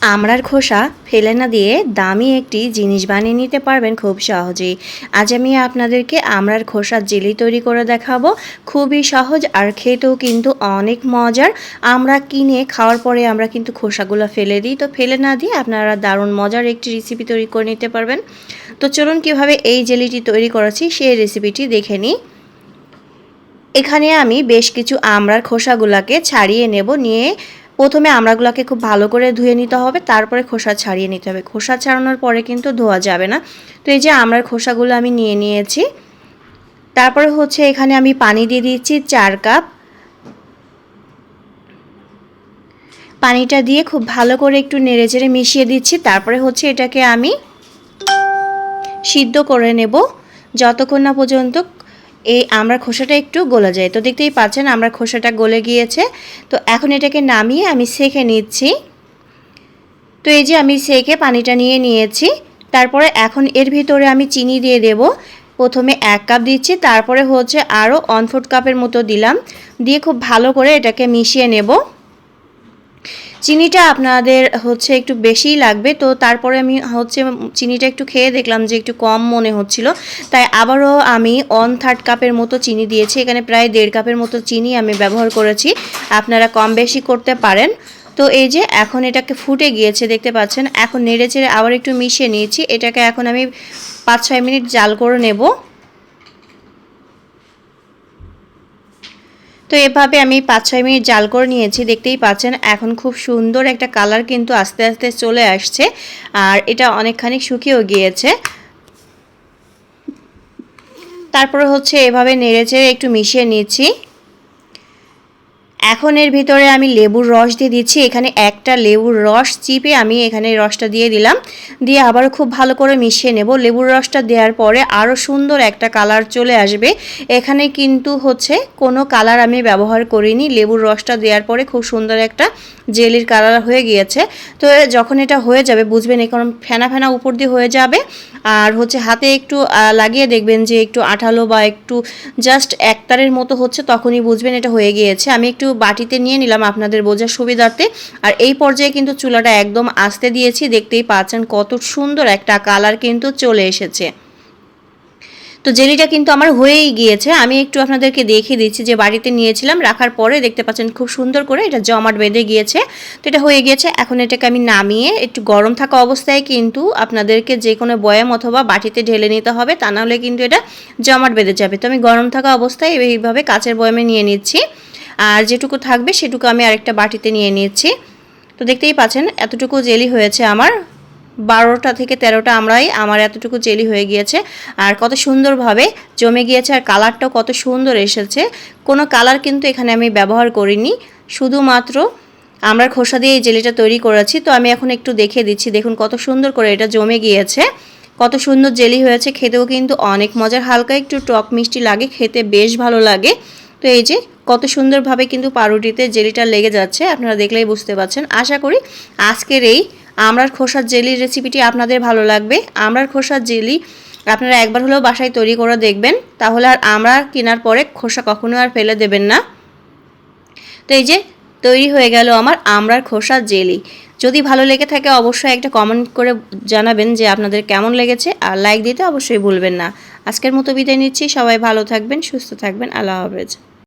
আমড়ার খোসা ফেলে না দিয়ে দামি একটি জিনিস বানিয়ে নিতে পারবেন খুব সহজেই। আজ আমি আপনাদেরকে আমড়ার খোসার জেলি তৈরি করে দেখাবো। খুবই সহজ আর খেতেও কিন্তু অনেক মজার। আমরা কিনে খাওয়ার পরে আমরা কিন্তু খোসাগুলো ফেলে দিই। তো ফেলে না দিয়ে আপনারা দারুণ মজার একটি রেসিপি তৈরি করে নিতে পারবেন। তো চলুন কীভাবে এই জেলিটি তৈরি করেছি সেই রেসিপিটি দেখে নিই। এখানে আমি বেশ কিছু আমড়ার খোসাগুলোকে ছাড়িয়ে নেব। নিয়ে প্রথমে আমড়াগুলোকে খুব ভালো করে ধুয়ে নিতে হবে, তারপরে খোসা ছাড়িয়ে নিতে হবে। খোসা ছাড়ানোর পরে কিন্তু ধোয়া যাবে না। তো এই যে আমড়ার খোসাগুলো আমি নিয়ে নিয়েছি। তারপরে হচ্ছে এখানে আমি পানি দিয়ে দিচ্ছি চার কাপ। পানিটা দিয়ে খুব ভালো করে একটু নেড়ে চেড়ে মিশিয়ে দিচ্ছি। তারপরে হচ্ছে এটাকে আমি সিদ্ধ করে নেব। যতক্ষণ না পর্যন্ত এই আমরা খোসাটা একটু গলে যায়। তো দেখতেই পাচ্ছেন আমরা খোসাটা গলে গিয়েছে। তো এখন এটাকে নামিয়ে আমি সেঁকে নিচ্ছি। তো এই যে আমি সেঁকে পানিটা নিয়ে নিয়েছি। তারপরে এখন এর ভিতরে আমি চিনি দিয়ে দেব। প্রথমে এক কাপ দিচ্ছি, তারপরে হচ্ছে আরও ওয়ান কাপের মতো দিলাম। দিয়ে খুব ভালো করে এটাকে মিশিয়ে নেব। চিনিটা আপনাদের হচ্ছে একটু বেশিই লাগবে। তো তারপরে আমি হচ্ছে চিনিটা একটু খেয়ে দেখলাম যে একটু কম মনে হচ্ছিল। তাই আবারও আমি ওয়ান থার্ড কাপের মতো চিনি দিয়েছি। এখানে প্রায় দেড় কাপের মতো চিনি আমি ব্যবহার করেছি। আপনারা কম বেশি করতে পারেন। তো এই যে এখন এটাকে ফুটে গিয়েছে, দেখতে পাচ্ছেন? এখন নেড়ে চেড়ে আবার একটু মিশিয়ে নিয়েছি। এটাকে এখন আমি পাঁচ ছয় মিনিট জাল করে নেব। তো এভাবে আমি পাঁচ ছয় মিনিট জাল করে নিয়েছি, দেখতেই পাচ্ছেন। এখন খুব সুন্দর একটা কালার কিন্তু আস্তে আস্তে চলে আসছে, আর এটা অনেকখানি শুকিয়েও গিয়েছে। তারপরে হচ্ছে এভাবে নেড়ে চেড়ে একটু মিশিয়ে নিচ্ছি। এখন এর ভিতরে আমি লেবুর রস দিয়ে দিচ্ছি। এখানে একটা লেবুর রস চিপে আমি এখানে রসটা দিয়ে দিলাম। দিয়ে আবারও খুব ভালো করে মিশিয়ে নেব। লেবুর রসটা দেওয়ার পরে আরও সুন্দর একটা কালার চলে আসবে। এখানে কিন্তু হচ্ছে কোনো কালার আমি ব্যবহার করিনি। লেবুর রসটা দেওয়ার পরে খুব সুন্দর একটা জেলির কালার হয়ে গিয়েছে। তো যখন এটা হয়ে যাবে, বুঝবেন এখন ফেনা ফেনা উপর দিয়ে হয়ে যাবে। আর হচ্ছে হাতে একটু লাগিয়ে দেখবেন যে একটু আঠালো বা একটু জাস্ট একতারের মতো হচ্ছে, তখনই বুঝবেন এটা হয়ে গিয়েছে। আমি একটু বাটিতে নিয়ে নিলাম আপনাদের বোঝার সুবিধার্থে। আর এই পর্যায়ে কিন্তু চুলাটা একদম আসতে দিয়েছি, দেখতেই পাচ্ছেন কত সুন্দর একটা কালার কিন্তু চলে এসেছে। তো জেলিটা কিন্তু আমার হয়েই গিয়েছে। আমি একটু আপনাদেরকে দেখিয়ে দিচ্ছি যে বাড়িতে নিয়েছিলাম, রাখার পরে দেখতে পাচ্ছেন খুব সুন্দর করে এটা জমাট বেঁধে গিয়েছে। তো এটা হয়ে গিয়েছে, এখন এটাকে আমি নামিয়ে একটু গরম থাকা অবস্থায় কিন্তু আপনাদেরকে যে কোনো বয়াম অথবা বাটিতে ঢেলে নিতে হবে, তা নাহলে কিন্তু এটা জমাট বেঁধে যাবে। তো আমি গরম থাকা অবস্থায় এইভাবে কাচের বয়ামে নিয়ে নিচ্ছি। আর যেটুকু থাকবে সেটুকু আমি আরেকটা বাটিতে নিয়ে নিচ্ছি তো দেখতেই পাচ্ছেন, এতটুকু জেলি হয়েছে আমার। বারোটা থেকে তেরোটা আমরাই, আমার এতটুকু জেলি হয়ে গিয়েছে। আর কত সুন্দরভাবে জমে গিয়েছে আর কালারটাও কত সুন্দর এসেছে। কোনো কালার কিন্তু এখানে আমি ব্যবহার করিনি। শুধুমাত্র আমরা খোসা দিয়ে এই জেলিটা তৈরি করেছি। তো আমি এখন একটু দেখে দিচ্ছি, দেখুন কত সুন্দর করে এটা জমে গিয়েছে। কত সুন্দর জেলি হয়েছে, খেতেও কিন্তু অনেক মজার। হালকা একটু টক মিষ্টি লাগে, খেতে বেশ ভালো লাগে। তো এই যে কত সুন্দরভাবে কিন্তু পাউরুটিতে জেলিটা লেগে যাচ্ছে, আপনারা দেখলেই বুঝতে পারছেন। আশা করি আজকের এই আমরার খোসার জেলির রেসিপিটি আপনাদের ভালো লাগবে। আমরার খোসার জেলি আপনারা একবার হলেও বাসায় তৈরি করে দেখবেন, তাহলে আর আমরা কেনার পরে খোসা কখনো আর ফেলে দেবেন না। তো এই যে তৈরি হয়ে গেল আমার আমরার খোসার জেলি। যদি ভালো লেগে থাকে অবশ্যই একটা কমেন্ট করে জানাবেন যে আপনাদের কেমন লেগেছে, আর লাইক দিতে অবশ্যই ভুলবেন না। আজকের মতো বিদায় নিচ্ছি, সবাই ভালো থাকবেন, সুস্থ থাকবেন, আল্লাহ হাফেজ।